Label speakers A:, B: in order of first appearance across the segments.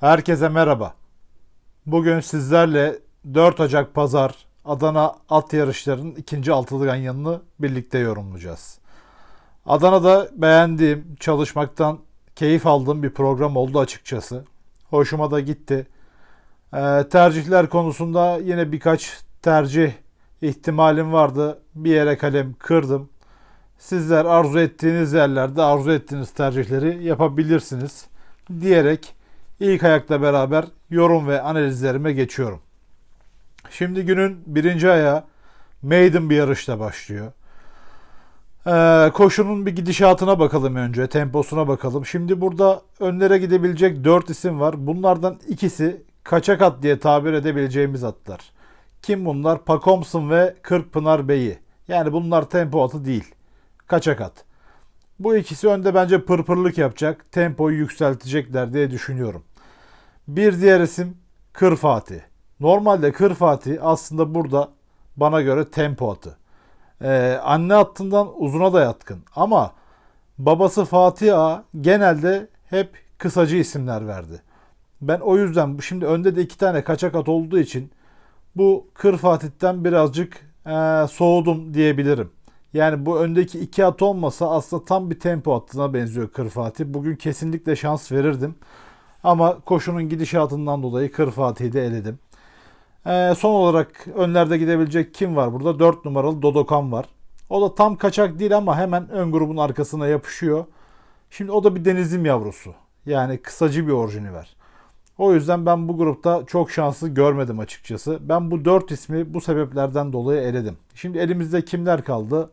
A: Herkese merhaba. Bugün sizlerle 4 Ocak Pazar Adana at yarışlarının ikinci altılı ganyanını birlikte yorumlayacağız. Adana'da beğendiğim, çalışmaktan keyif aldığım bir program oldu açıkçası. Hoşuma da gitti. Ee, tercihler konusunda yine birkaç tercih ihtimalim vardı. Bir yere kalem kırdım. Sizler arzu ettiğiniz yerlerde arzu ettiğiniz tercihleri yapabilirsiniz diyerek ilk ayakla beraber yorum ve analizlerime geçiyorum. Şimdi günün birinci ayağı maiden bir yarışla başlıyor. Ee, koşunun bir gidişatına bakalım önce, temposuna bakalım. Şimdi burada önlere gidebilecek 4 isim var. Bunlardan ikisi kaçak at diye tabir edebileceğimiz atlar. Kim bunlar? Pakomsun ve Kırkpınar Bey'i. Yani bunlar tempo atı değil. Kaçak at. Bu ikisi önde bence pırpırlık yapacak, tempoyu yükseltecekler diye düşünüyorum. Bir diğer isim Kır Fatih. Normalde Kır Fatih aslında burada bana göre tempo atı. Ee, anne hattından uzuna da yatkın. Ama babası Fatih Ağa genelde hep kısacı isimler verdi. Ben o yüzden şimdi önde de iki tane kaçak at olduğu için bu Kır Fatih'ten birazcık e, soğudum diyebilirim. Yani bu öndeki iki at olmasa aslında tam bir tempo attığına benziyor Kır Fatih. Bugün kesinlikle şans verirdim. Ama koşunun gidişatından dolayı Kır Fatih'i de eledim. Ee, son olarak önlerde gidebilecek kim var burada? 4 numaralı Dodokan var. O da tam kaçak değil ama hemen ön grubun arkasına yapışıyor. Şimdi o da bir denizim yavrusu. Yani kısacı bir orijini var. O yüzden ben bu grupta çok şanslı görmedim açıkçası. Ben bu 4 ismi bu sebeplerden dolayı eledim. Şimdi elimizde kimler kaldı?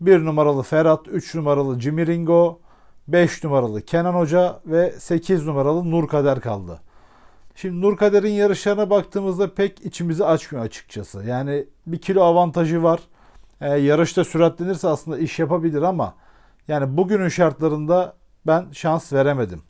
A: 1 numaralı Ferhat, 3 numaralı Jimmy Ringo, 5 numaralı Kenan Hoca ve 8 numaralı Nur Kader kaldı. Şimdi Nur Kader'in yarışlarına baktığımızda pek içimizi açmıyor açıkçası. Yani bir kilo avantajı var. Ee, yarışta süratlenirse aslında iş yapabilir ama yani bugünün şartlarında ben şans veremedim.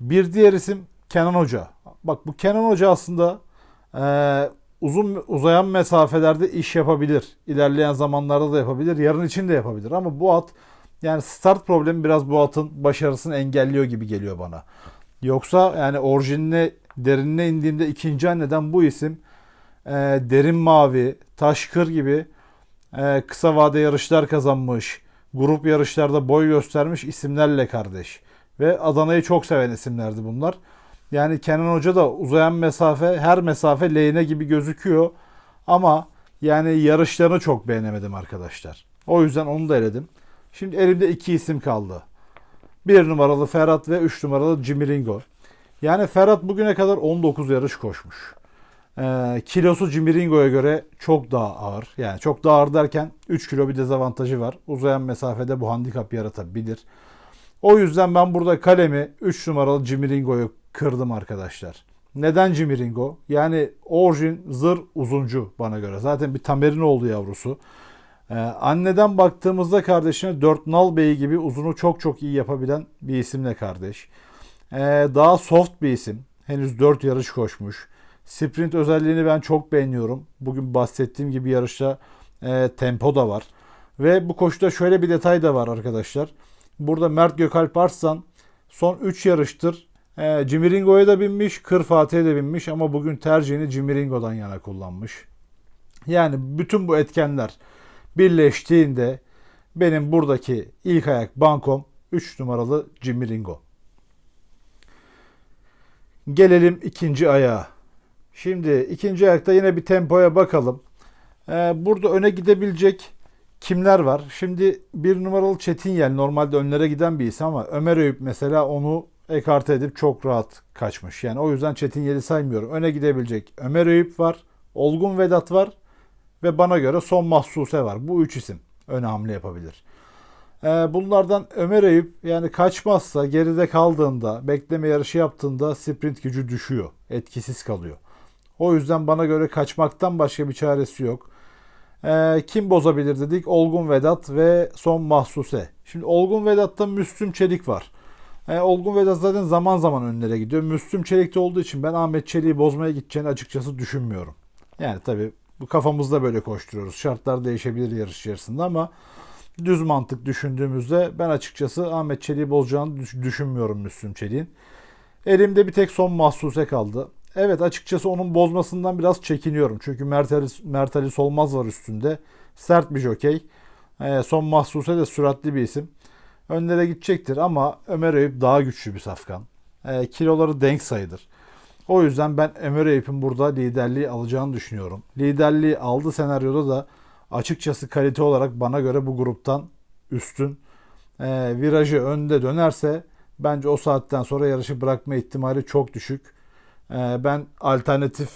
A: Bir diğer isim Kenan Hoca. Bak bu Kenan Hoca aslında e, uzun uzayan mesafelerde iş yapabilir. İlerleyen zamanlarda da yapabilir. Yarın için de yapabilir. Ama bu at yani start problemi biraz bu atın başarısını engelliyor gibi geliyor bana. Yoksa yani orijinine derinine indiğimde ikinci anneden bu isim e, derin mavi, taşkır gibi e, kısa vade yarışlar kazanmış, grup yarışlarda boy göstermiş isimlerle kardeş. Ve Adana'yı çok seven isimlerdi bunlar. Yani Kenan Hoca da uzayan mesafe, her mesafe lehine gibi gözüküyor. Ama yani yarışlarını çok beğenemedim arkadaşlar. O yüzden onu da eledim. Şimdi elimde iki isim kaldı. Bir numaralı Ferhat ve üç numaralı Jimmy Ringo. Yani Ferhat bugüne kadar 19 yarış koşmuş. Ee, kilosu Jimmy Ringo'ya göre çok daha ağır. Yani çok daha ağır derken 3 kilo bir dezavantajı var. Uzayan mesafede bu handikap yaratabilir. O yüzden ben burada kalemi 3 numaralı Jimmy Ringo'yu kırdım arkadaşlar. Neden Jimmy Ringo? Yani orijin zır uzuncu bana göre. Zaten bir Tamer'in oldu yavrusu. Ee, anneden baktığımızda kardeşine 4 nal beyi gibi uzunu çok çok iyi yapabilen bir isimle kardeş. Ee, daha soft bir isim. Henüz 4 yarış koşmuş. Sprint özelliğini ben çok beğeniyorum. Bugün bahsettiğim gibi yarışta e, tempo da var. Ve bu koşuda şöyle bir detay da var arkadaşlar. Burada Mert Gökalp Arslan son 3 yarıştır e, Jimmy Ringo'ya da binmiş, Kır Fatih'e de binmiş ama bugün tercihini Jimmy Ringo'dan yana kullanmış. Yani bütün bu etkenler birleştiğinde benim buradaki ilk ayak bankom 3 numaralı Jimmy Ringo. Gelelim ikinci ayağa. Şimdi ikinci ayakta yine bir tempoya bakalım. Ee, burada öne gidebilecek kimler var? Şimdi bir numaralı Çetinyel normalde önlere giden bir isim ama Ömer Eyüp mesela onu ekarte edip çok rahat kaçmış. Yani o yüzden Çetinyel'i saymıyorum. Öne gidebilecek Ömer Eyüp var, Olgun Vedat var ve bana göre son mahsuse var. Bu üç isim öne hamle yapabilir. Ee, bunlardan Ömer Eyüp yani kaçmazsa geride kaldığında, bekleme yarışı yaptığında sprint gücü düşüyor. Etkisiz kalıyor. O yüzden bana göre kaçmaktan başka bir çaresi yok. Ee, kim bozabilir dedik? Olgun Vedat ve son mahsuse. Şimdi Olgun Vedat'ta Müslüm Çelik var. Ee, Olgun Vedat zaten zaman zaman önlere gidiyor. Müslüm Çelik'te olduğu için ben Ahmet Çelik'i bozmaya gideceğini açıkçası düşünmüyorum. Yani tabii bu kafamızda böyle koşturuyoruz. Şartlar değişebilir yarış içerisinde ama düz mantık düşündüğümüzde ben açıkçası Ahmet Çelik'i bozacağını düş- düşünmüyorum Müslüm Çelik'in. Elimde bir tek son mahsuse kaldı. Evet açıkçası onun bozmasından biraz çekiniyorum. Çünkü Mertalis, Mertalis Olmaz var üstünde. Sert bir jokey. Ee, son mahsuse de süratli bir isim. Önlere gidecektir ama Ömer Eyüp daha güçlü bir safkan. Ee, kiloları denk sayılır. O yüzden ben Ömer Eyüp'ün burada liderliği alacağını düşünüyorum. Liderliği aldı senaryoda da açıkçası kalite olarak bana göre bu gruptan üstün. Ee, virajı önde dönerse bence o saatten sonra yarışı bırakma ihtimali çok düşük. Ee, ben alternatif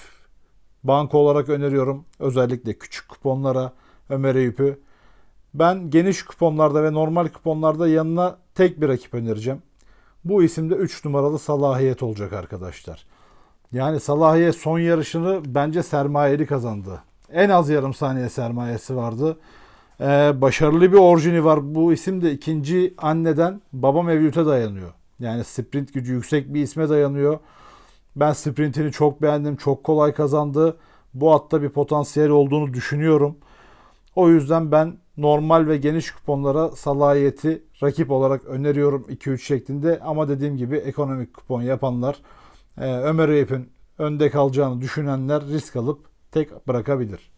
A: banko olarak öneriyorum. Özellikle küçük kuponlara Ömer Eyüp'ü. Ben geniş kuponlarda ve normal kuponlarda yanına tek bir rakip önereceğim. Bu isimde 3 numaralı Salahiyet olacak arkadaşlar. Yani Salahiyet son yarışını bence sermayeli kazandı. En az yarım saniye sermayesi vardı. Ee, başarılı bir orijini var. Bu isim de ikinci anneden baba Mevlüt'e dayanıyor. Yani sprint gücü yüksek bir isme dayanıyor. Ben sprintini çok beğendim. Çok kolay kazandı. Bu atta bir potansiyel olduğunu düşünüyorum. O yüzden ben normal ve geniş kuponlara salahiyeti rakip olarak öneriyorum 2-3 şeklinde. Ama dediğim gibi ekonomik kupon yapanlar e, Ömer Eyüp'ün önde kalacağını düşünenler risk alıp tek bırakabilir.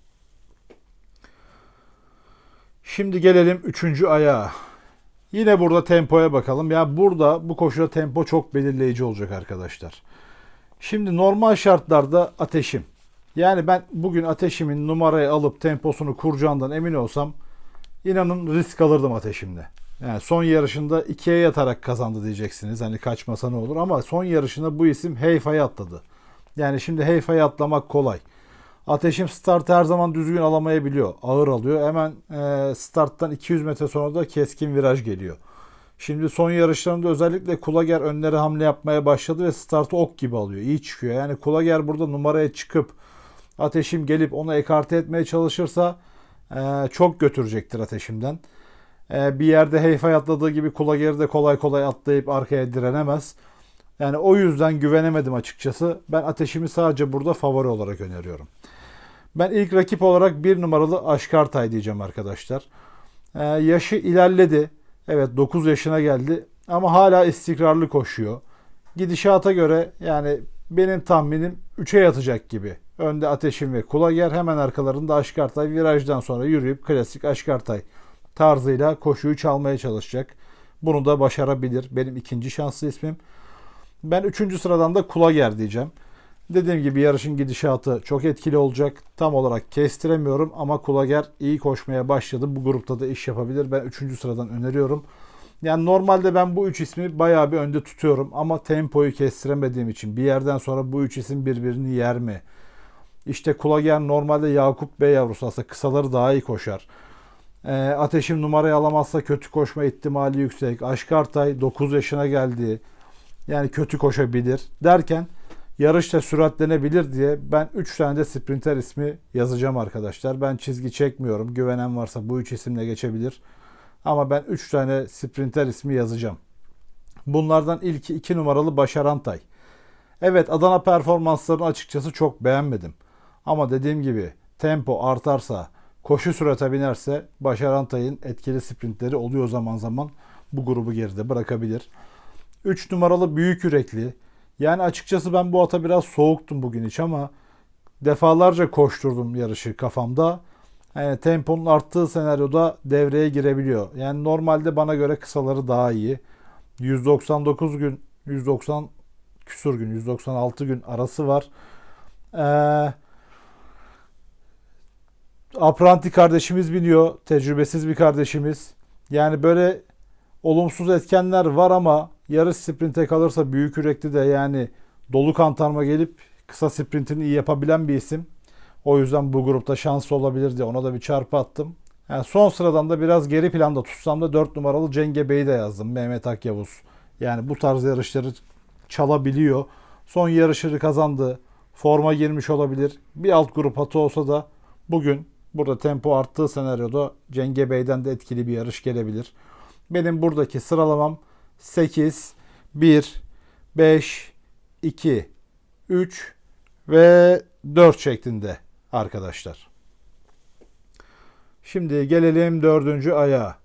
A: Şimdi gelelim 3. ayağa. Yine burada tempoya bakalım. Ya burada bu koşuda tempo çok belirleyici olacak arkadaşlar. Şimdi normal şartlarda ateşim. Yani ben bugün ateşimin numarayı alıp temposunu kuracağından emin olsam inanın risk alırdım ateşimde. Yani son yarışında ikiye yatarak kazandı diyeceksiniz. Hani kaçmasa ne olur ama son yarışında bu isim Heyfa'ya atladı. Yani şimdi Heyfa'ya atlamak kolay. Ateşim start her zaman düzgün alamayabiliyor. Ağır alıyor. Hemen e, starttan 200 metre sonra da keskin viraj geliyor. Şimdi son yarışlarında özellikle Kulager önlere hamle yapmaya başladı ve startı ok gibi alıyor. İyi çıkıyor. Yani Kulager burada numaraya çıkıp ateşim gelip onu ekarte etmeye çalışırsa e, çok götürecektir ateşimden. E, bir yerde Heyfay atladığı gibi Kulager'i de kolay kolay atlayıp arkaya direnemez. Yani o yüzden güvenemedim açıkçası. Ben ateşimi sadece burada favori olarak öneriyorum. Ben ilk rakip olarak bir numaralı Aşkartay diyeceğim arkadaşlar. Ee, yaşı ilerledi. Evet 9 yaşına geldi ama hala istikrarlı koşuyor. Gidişata göre yani benim tahminim 3'e yatacak gibi. Önde Ateşim ve Kulager hemen arkalarında Aşkartay virajdan sonra yürüyüp klasik Aşkartay tarzıyla koşuyu çalmaya çalışacak. Bunu da başarabilir. Benim ikinci şanslı ismim. Ben üçüncü sıradan da Kulager diyeceğim. Dediğim gibi yarışın gidişatı çok etkili olacak. Tam olarak kestiremiyorum ama Kulager iyi koşmaya başladı. Bu grupta da iş yapabilir. Ben 3. sıradan öneriyorum. Yani normalde ben bu üç ismi bayağı bir önde tutuyorum ama tempoyu kestiremediğim için bir yerden sonra bu üç isim birbirini yer mi? İşte Kulager normalde Yakup Bey yavrusu aslında kısaları daha iyi koşar. E, Ateşim numarayı alamazsa kötü koşma ihtimali yüksek. Aşkartay 9 yaşına geldi. Yani kötü koşabilir derken yarışta süratlenebilir diye ben 3 tane de sprinter ismi yazacağım arkadaşlar. Ben çizgi çekmiyorum. Güvenen varsa bu 3 isimle geçebilir. Ama ben 3 tane sprinter ismi yazacağım. Bunlardan ilki 2 numaralı Başarantay. Evet Adana performanslarını açıkçası çok beğenmedim. Ama dediğim gibi tempo artarsa, koşu sürate binerse Başarantay'ın etkili sprintleri oluyor zaman zaman. Bu grubu geride bırakabilir. 3 numaralı büyük yürekli. Yani açıkçası ben bu ata biraz soğuktum bugün hiç ama defalarca koşturdum yarışı kafamda. Yani temponun arttığı senaryoda devreye girebiliyor. Yani normalde bana göre kısaları daha iyi. 199 gün, 190 küsur gün, 196 gün arası var. Ee, Apranti kardeşimiz biniyor. Tecrübesiz bir kardeşimiz. Yani böyle olumsuz etkenler var ama yarış sprinte kalırsa büyük yürekli de yani dolu kantarma gelip kısa sprintini iyi yapabilen bir isim. O yüzden bu grupta şanslı olabilir diye ona da bir çarpı attım. Yani son sıradan da biraz geri planda tutsam da 4 numaralı Cenge Bey'i de yazdım. Mehmet Akyavuz. Yani bu tarz yarışları çalabiliyor. Son yarışları kazandı. Forma girmiş olabilir. Bir alt grup atı olsa da bugün burada tempo arttığı senaryoda Cenge Bey'den de etkili bir yarış gelebilir. Benim buradaki sıralamam 8, 1, 5, 2, 3 ve 4 şeklinde arkadaşlar. Şimdi gelelim dördüncü aya.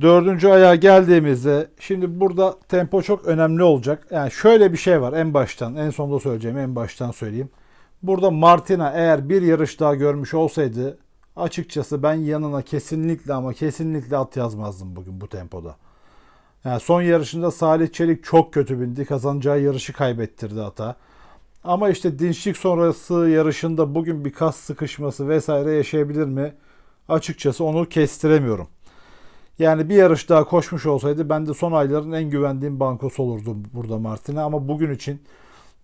A: Dördüncü ayağa geldiğimizde şimdi burada tempo çok önemli olacak. Yani şöyle bir şey var en baştan en sonda söyleyeceğim en baştan söyleyeyim. Burada Martina eğer bir yarış daha görmüş olsaydı açıkçası ben yanına kesinlikle ama kesinlikle at yazmazdım bugün bu tempoda. Yani son yarışında Salih Çelik çok kötü bindi. Kazanacağı yarışı kaybettirdi ata. Ama işte dinçlik sonrası yarışında bugün bir kas sıkışması vesaire yaşayabilir mi? Açıkçası onu kestiremiyorum. Yani bir yarış daha koşmuş olsaydı ben de son ayların en güvendiğim bankosu olurdum burada Martin'e. Ama bugün için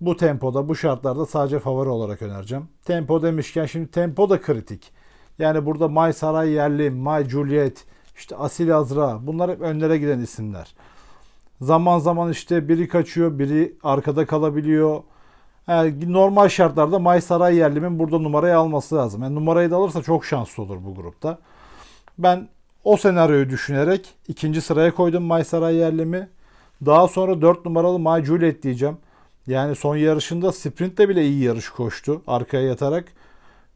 A: bu tempoda, bu şartlarda sadece favori olarak önereceğim. Tempo demişken şimdi tempo da kritik. Yani burada May Saray Yerli, May Juliet, işte Asil Azra bunlar hep önlere giden isimler. Zaman zaman işte biri kaçıyor, biri arkada kalabiliyor. Yani normal şartlarda May Saray Yerli'min burada numarayı alması lazım. Yani numarayı da alırsa çok şanslı olur bu grupta. Ben o senaryoyu düşünerek ikinci sıraya koydum May Saray Yerli'mi. Daha sonra 4 numaralı May Juliet diyeceğim. Yani son yarışında sprintte bile iyi yarış koştu arkaya yatarak.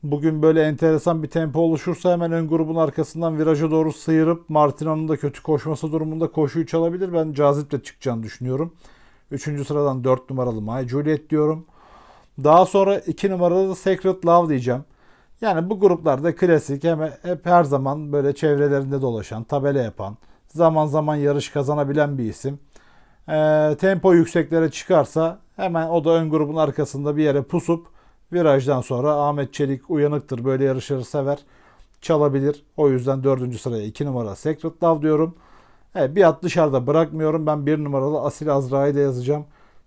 A: Bugün böyle enteresan bir tempo oluşursa hemen ön grubun arkasından viraja doğru sıyırıp Martino'nun da kötü koşması durumunda koşuyu çalabilir. Ben caziple çıkacağını düşünüyorum. Üçüncü sıradan 4 numaralı My Juliet diyorum. Daha sonra 2 numaralı da Secret Love diyeceğim. Yani bu gruplarda klasik hem hep her zaman böyle çevrelerinde dolaşan, tabela yapan, zaman zaman yarış kazanabilen bir isim. E, tempo yükseklere çıkarsa hemen o da ön grubun arkasında bir yere pusup virajdan sonra Ahmet Çelik uyanıktır böyle yarışları sever çalabilir. O yüzden dördüncü sıraya 2 numara Secret Love diyorum. Evet, bir at dışarıda bırakmıyorum. Ben bir numaralı Asil Azra'yı da yazacağım.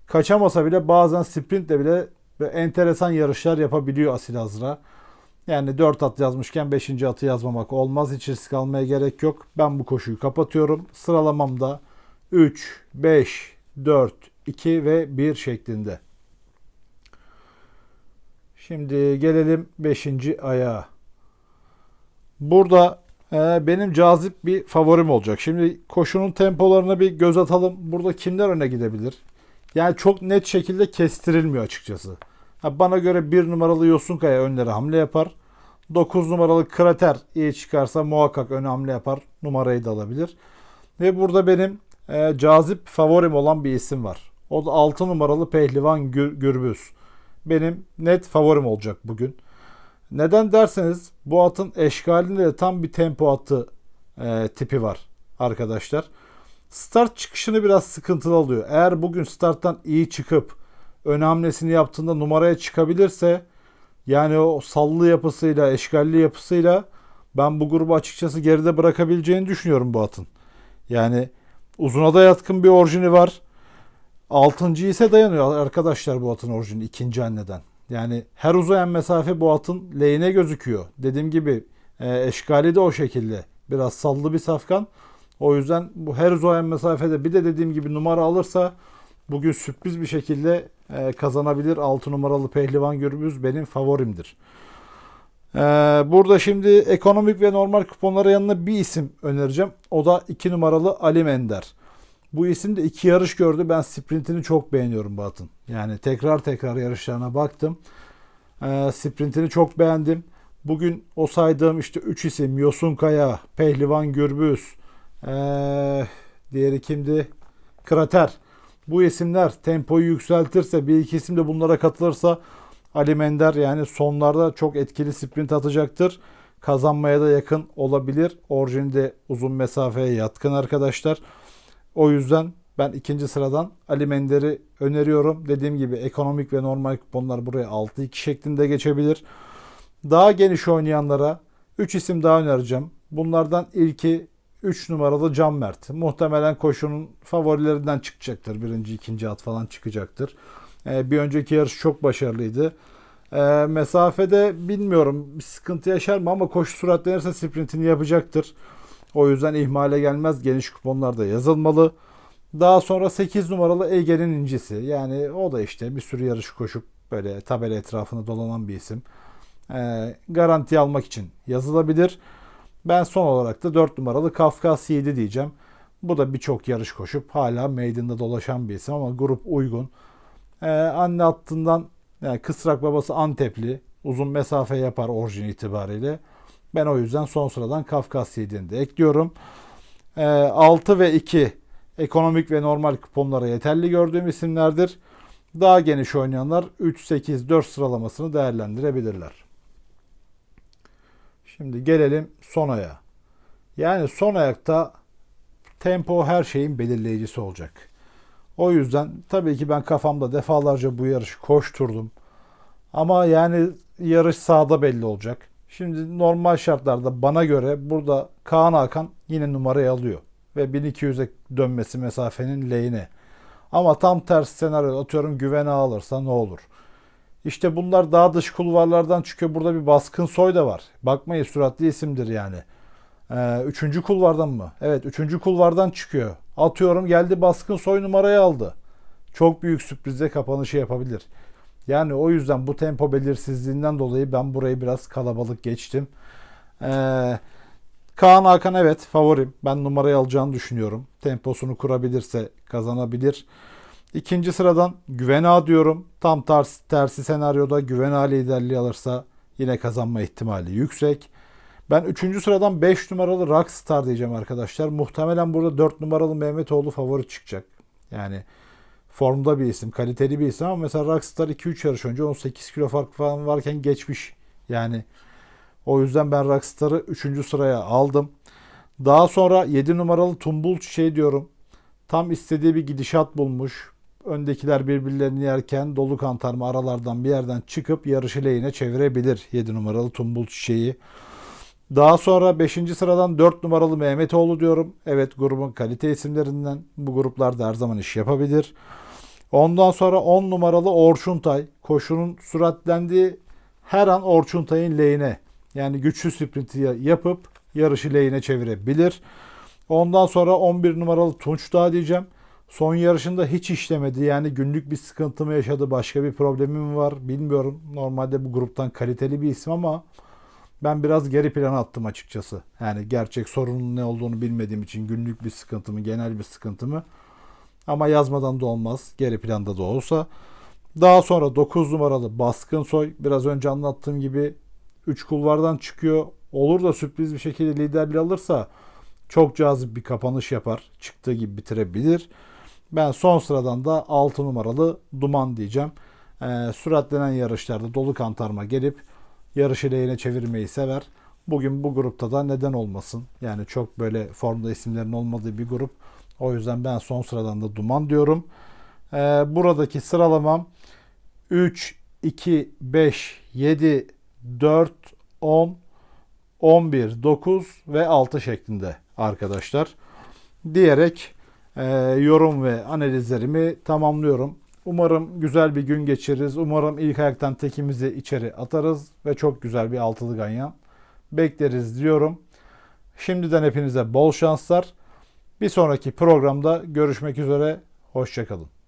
A: Kaçamasa bile bazen sprintle bile enteresan yarışlar yapabiliyor Asil Azra. Yani 4 at yazmışken 5. atı yazmamak olmaz. Hiç risk almaya gerek yok. Ben bu koşuyu kapatıyorum. Sıralamamda 3, 5, 4, 2 ve 1 şeklinde. Şimdi gelelim 5. ayağa. Burada e, benim cazip bir favorim olacak. Şimdi koşunun tempolarına bir göz atalım. Burada kimler öne gidebilir? Yani çok net şekilde kestirilmiyor açıkçası. Ha, bana göre 1 numaralı Yosunkaya önlere hamle yapar. 9 numaralı Krater iyi çıkarsa muhakkak ön hamle yapar. Numarayı da alabilir. Ve burada benim e, cazip favorim olan bir isim var. O da 6 numaralı Pehlivan Gür Gürbüz. Benim net favorim olacak bugün. Neden derseniz bu atın eşkalinde de tam bir tempo atı e, tipi var arkadaşlar. Start çıkışını biraz sıkıntılı oluyor. Eğer bugün starttan iyi çıkıp ön hamlesini yaptığında numaraya çıkabilirse yani o sallı yapısıyla, eşgalli yapısıyla ben bu grubu açıkçası geride bırakabileceğini düşünüyorum bu atın. Yani uzuna da yatkın bir orijini var. Altıncı ise dayanıyor arkadaşlar bu atın orijini ikinci anneden. Yani her uzayan mesafe bu atın lehine gözüküyor. Dediğim gibi e, eşgali de o şekilde. Biraz sallı bir safkan. O yüzden bu her uzayan mesafede bir de dediğim gibi numara alırsa bugün sürpriz bir şekilde e, kazanabilir. 6 numaralı Pehlivan Gürbüz benim favorimdir. E, burada şimdi ekonomik ve normal kuponlara yanına bir isim önereceğim. O da 2 numaralı Ali Mender. Bu isim de iki yarış gördü. Ben sprintini çok beğeniyorum Batın. Yani tekrar tekrar yarışlarına baktım. E, sprintini çok beğendim. Bugün o saydığım işte 3 isim Yosun Kaya, Pehlivan Gürbüz, ee, diğeri kimdi? Krater. Bu isimler tempoyu yükseltirse bir iki isim de bunlara katılırsa Ali Mender yani sonlarda çok etkili sprint atacaktır. Kazanmaya da yakın olabilir. Orijinde uzun mesafeye yatkın arkadaşlar. O yüzden ben ikinci sıradan Ali Mender'i öneriyorum. Dediğim gibi ekonomik ve normal kuponlar buraya 6-2 şeklinde geçebilir. Daha geniş oynayanlara 3 isim daha önereceğim. Bunlardan ilki 3 numaralı Can Mert. Muhtemelen koşunun favorilerinden çıkacaktır. Birinci, ikinci at falan çıkacaktır. Ee, bir önceki yarış çok başarılıydı. Ee, mesafede bilmiyorum bir sıkıntı yaşar mı ama koşu süratlenirse sprintini yapacaktır. O yüzden ihmale gelmez. Geniş kuponlarda yazılmalı. Daha sonra 8 numaralı Ege'nin incisi. Yani o da işte bir sürü yarış koşup böyle tabela etrafında dolanan bir isim. Ee, garanti almak için yazılabilir. Ben son olarak da 4 numaralı Kafkas 7 diyeceğim. Bu da birçok yarış koşup hala meydanda dolaşan bir isim ama grup uygun. Ee, anne hattından yani Kısrak babası Antepli. Uzun mesafe yapar orijin itibariyle. Ben o yüzden son sıradan Kafkas 7'ni de ekliyorum. 6 ve 2 ekonomik ve normal kuponlara yeterli gördüğüm isimlerdir. Daha geniş oynayanlar 3, 8, 4 sıralamasını değerlendirebilirler. Şimdi gelelim son aya. Yani son ayakta tempo her şeyin belirleyicisi olacak. O yüzden tabii ki ben kafamda defalarca bu yarışı koşturdum. Ama yani yarış sahada belli olacak. Şimdi normal şartlarda bana göre burada Kaan Hakan yine numarayı alıyor. Ve 1200'e dönmesi mesafenin lehine. Ama tam tersi senaryo atıyorum güvene alırsa ne olur? İşte bunlar daha dış kulvarlardan çıkıyor. Burada bir baskın soy da var. Bakmayın süratli isimdir yani. Ee, üçüncü kulvardan mı? Evet üçüncü kulvardan çıkıyor. Atıyorum geldi baskın soy numarayı aldı. Çok büyük sürprizle kapanışı yapabilir. Yani o yüzden bu tempo belirsizliğinden dolayı ben burayı biraz kalabalık geçtim. Ee, Kaan Hakan evet favorim. Ben numarayı alacağını düşünüyorum. Temposunu kurabilirse kazanabilir. İkinci sıradan Güvena diyorum. Tam tersi, tersi senaryoda Güvena liderliği alırsa yine kazanma ihtimali yüksek. Ben 3. sıradan 5 numaralı Rockstar diyeceğim arkadaşlar. Muhtemelen burada 4 numaralı Mehmetoğlu favori çıkacak. Yani formda bir isim, kaliteli bir isim ama mesela Rockstar 2-3 yarış önce 18 kilo fark falan varken geçmiş. Yani o yüzden ben Rockstar'ı 3. sıraya aldım. Daha sonra 7 numaralı Tumbul Çiçeği diyorum. Tam istediği bir gidişat bulmuş. Öndekiler birbirlerini yerken dolu kantarma aralardan bir yerden çıkıp yarışı lehine çevirebilir 7 numaralı Tumbul Çiçeği. Daha sonra 5. sıradan 4 numaralı Mehmetoğlu diyorum. Evet grubun kalite isimlerinden bu gruplarda her zaman iş yapabilir. Ondan sonra 10 numaralı Orçuntay. Koşunun süratlendiği her an Orçuntay'ın lehine yani güçlü sprinti yapıp yarışı lehine çevirebilir. Ondan sonra 11 numaralı Tunç Dağ diyeceğim. Son yarışında hiç işlemedi. Yani günlük bir sıkıntı mı yaşadı, başka bir problemi mi var bilmiyorum. Normalde bu gruptan kaliteli bir isim ama ben biraz geri plana attım açıkçası. Yani gerçek sorunun ne olduğunu bilmediğim için günlük bir sıkıntı mı, genel bir sıkıntı mı? Ama yazmadan da olmaz. Geri planda da olsa. Daha sonra 9 numaralı Baskın Soy. Biraz önce anlattığım gibi 3 kulvardan çıkıyor. Olur da sürpriz bir şekilde liderliği alırsa çok cazip bir kapanış yapar. Çıktığı gibi bitirebilir. Ben son sıradan da 6 numaralı Duman diyeceğim. Ee, süratlenen yarışlarda dolu kantarma gelip yarışı lehine çevirmeyi sever. Bugün bu grupta da neden olmasın? Yani çok böyle formda isimlerin olmadığı bir grup. O yüzden ben son sıradan da Duman diyorum. Ee, buradaki sıralamam 3, 2, 5, 7, 4, 10, 11, 9 ve 6 şeklinde arkadaşlar. Diyerek e, yorum ve analizlerimi tamamlıyorum. Umarım güzel bir gün geçiririz. Umarım ilk ayaktan tekimizi içeri atarız ve çok güzel bir altılı ganyan bekleriz diyorum. Şimdiden hepinize bol şanslar. Bir sonraki programda görüşmek üzere. Hoşçakalın.